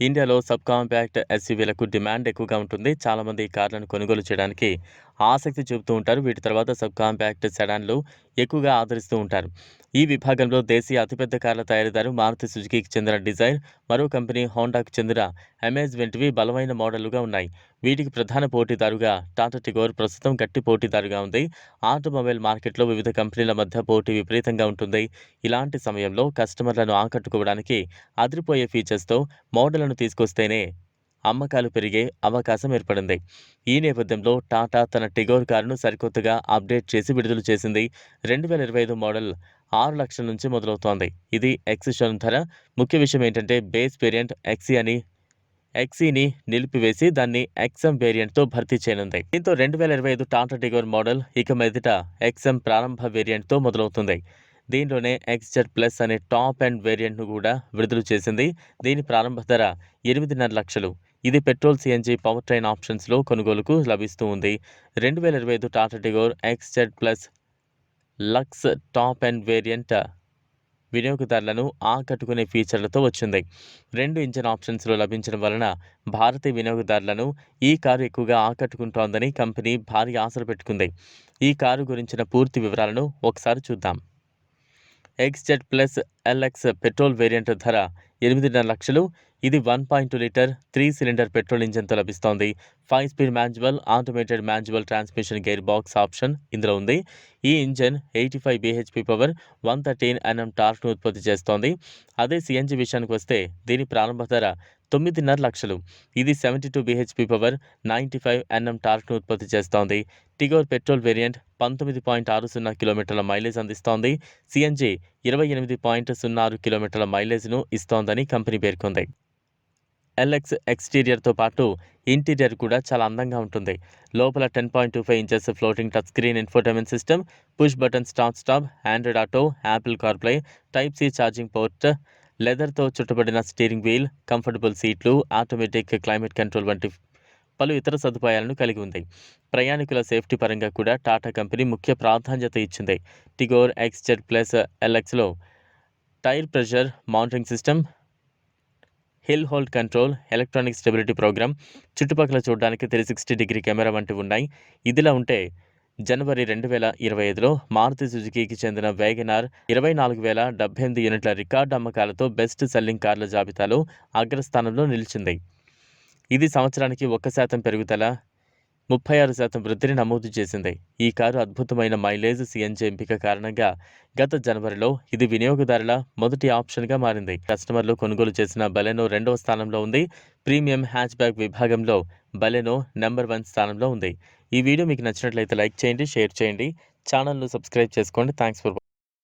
ఇండియాలో sub compact ఎస్యూవీలకు demand ఎక్కువగా ఉంటుంది. చాలామంది ఈ కార్లను కొనుగోలు చేయడానికి ఆసక్తి చూపుతూ ఉంటారు. వీటి తర్వాత సబ్ కాంపాక్ట్ సెడాన్లు ఎక్కువగా ఆదరిస్తూ ఉంటారు. ఈ విభాగంలో దేశీయ అతిపెద్ద కార్ల తయారీదారు మారుతి సుజుకీకి చెందిన డిజైర్ మరో కంపెనీ హోండాకు చెందిన అమేజ్ వంటివి బలమైన మోడళ్ళుగా ఉన్నాయి. వీటికి ప్రధాన పోటీదారుగా టాటా టిగోర్ ప్రస్తుతం గట్టి పోటీదారుగా ఉంది. ఆటోమొబైల్ మార్కెట్లో వివిధ కంపెనీల మధ్య పోటీ విపరీతంగా ఉంటుంది. ఇలాంటి సమయంలో కస్టమర్లను ఆకట్టుకోవడానికి అదిరిపోయే ఫీచర్స్తో మోడల్ మార్పులను తీసుకొస్తేనే అమ్మకాలు పెరిగే అవకాశం ఏర్పడింది. ఈ నేపథ్యంలో టాటా తన టిగోర్ కారును సరికొత్తగా అప్డేట్ చేసి విడుదల చేసింది. రెండు వేల ఇరవై ఐదు మోడల్ ఆరు లక్షల నుంచి మొదలవుతోంది. ఇది ఎక్సిషన్ ధర. ముఖ్య విషయం ఏంటంటే బేస్ వేరియంట్ ఎక్సీ అని ఎక్సీని నిలిపివేసి దాన్ని ఎక్స్ఎం వేరియంట్తో భర్తీ చేయనుంది. దీంతో రెండు వేల ఇరవై ఐదు టాటా టిగోర్ మోడల్ ఇక మీదట ఎక్స్ఎం ప్రారంభ వేరియంట్తో మొదలవుతుంది. దీంట్లోనే ఎక్స్జెడ్ ప్లస్ అనే టాప్ అండ్ వేరియంట్ను కూడా విడుదల చేసింది. దీని ప్రారంభ ధర ఎనిమిదిన్నర లక్షలు. ఇది పెట్రోల్ సిఎన్జి పవర్ ట్రైన్ ఆప్షన్స్లో కొనుగోలుకు లభిస్తూ ఉంది. రెండు వేల ఇరవై ఐదు Tata Tigor X Z plus Lux top end variant వినియోగదారులను ఆకట్టుకునే ఫీచర్లతో వచ్చింది. రెండు ఇంజన్ ఆప్షన్స్లో లభించడం వలన భారతీయ వినియోగదారులను ఈ కారు ఎక్కువగా ఆకట్టుకుంటోందని కంపెనీ భారీ ఆశలు పెట్టుకుంది. ఈ కారు గురించిన పూర్తి వివరాలను ఒకసారి చూద్దాం. X Z plus L X petrol variant ధర ఎనిమిదిన్నర లక్షలు. ఇది one point litre three cylinder petrol ఇంజన్తో లభిస్తోంది. Five speed manual automated manual transmission gear box option ఇందులో ఉంది. ఈ engine eighty five BHP power one thirteen N M టార్క్ను ఉత్పత్తి చేస్తోంది. అదే సిఎన్జి విషయానికి వస్తే దీని ప్రారంభ ధర తొమ్మిదిన్నర లక్షలు. ఇది seventy two BHP power ninety five N M టార్క్ను ఉత్పత్తి చేస్తోంది. టిగోర్ పెట్రోల్ వేరియంట్ పంతొమ్మిది పాయింట్ ఆరు సున్నా కిలోమీటర్ల మైలేజ్ అందిస్తోంది. సిఎన్జి ఇరవై ఎనిమిది పాయింట్ సున్నా ఆరు కిలోమీటర్ల మైలేజ్ను ఇస్తోందని కంపెనీ పేర్కొంది. ఎల్ఎక్స్ ఎక్స్టీరియర్తో పాటు ఇంటీరియర్ కూడా చాలా అందంగా ఉంటుంది. లోపల ten point two five inches floating touch screen infotainment system push button start stop Android auto Apple CarPlay type C charging port లెదర్తో చుట్టబడిన స్టీరింగ్ వీల్ కంఫర్టబుల్ సీట్లు ఆటోమేటిక్ క్లైమేట్ కంట్రోల్ వంటి పలు ఇతర సదుపాయాలను కలిగి ఉంది. ప్రయాణికుల సేఫ్టీ పరంగా కూడా టాటా కంపెనీ ముఖ్య ప్రాధాన్యత ఇచ్చింది. Tigor XZ plus ఎల్ఎక్స్లో tyre pressure monitoring system hill hold control electronic stability programme చుట్టుపక్కల చూడడానికి త్రీ సిక్స్టీ డిగ్రీ కెమెరా వంటివి ఉన్నాయి. ఇదిలా ఉంటే జనవరి రెండు వేల ఇరవై ఐదులో మారుతి సుజుకీకి చెందిన వేగనార్ ఇరవై నాలుగు వేల డెబ్బై ఎనిమిది యూనిట్ల రికార్డు అమ్మకాలతో బెస్ట్ సెల్లింగ్ కార్ల జాబితాలో అగ్రస్థానంలో నిలిచింది. ఇది సంవత్సరానికి ఒక్క శాతం పెరుగుదల ముప్పై ఆరు శాతం వృద్ధిని నమోదు చేసింది. ఈ కారు అద్భుతమైన మైలేజ్ సిఎన్జీ ఎంపిక కారణంగా గత జనవరిలో ఇది వినియోగదారుల మొదటి ఆప్షన్గా మారింది. కస్టమర్లు కొనుగోలు చేసిన బలెనో రెండవ స్థానంలో ఉంది. ప్రీమియం హ్యాచ్ బ్యాగ్ విభాగంలో బలెనో నెంబర్ వన్ స్థానంలో ఉంది. ఈ వీడియో మీకు నచ్చినట్లయితే లైక్ చేయండి షేర్ చేయండి. ఛానల్ను సబ్స్క్రైబ్ చేసుకోండి. Thanks for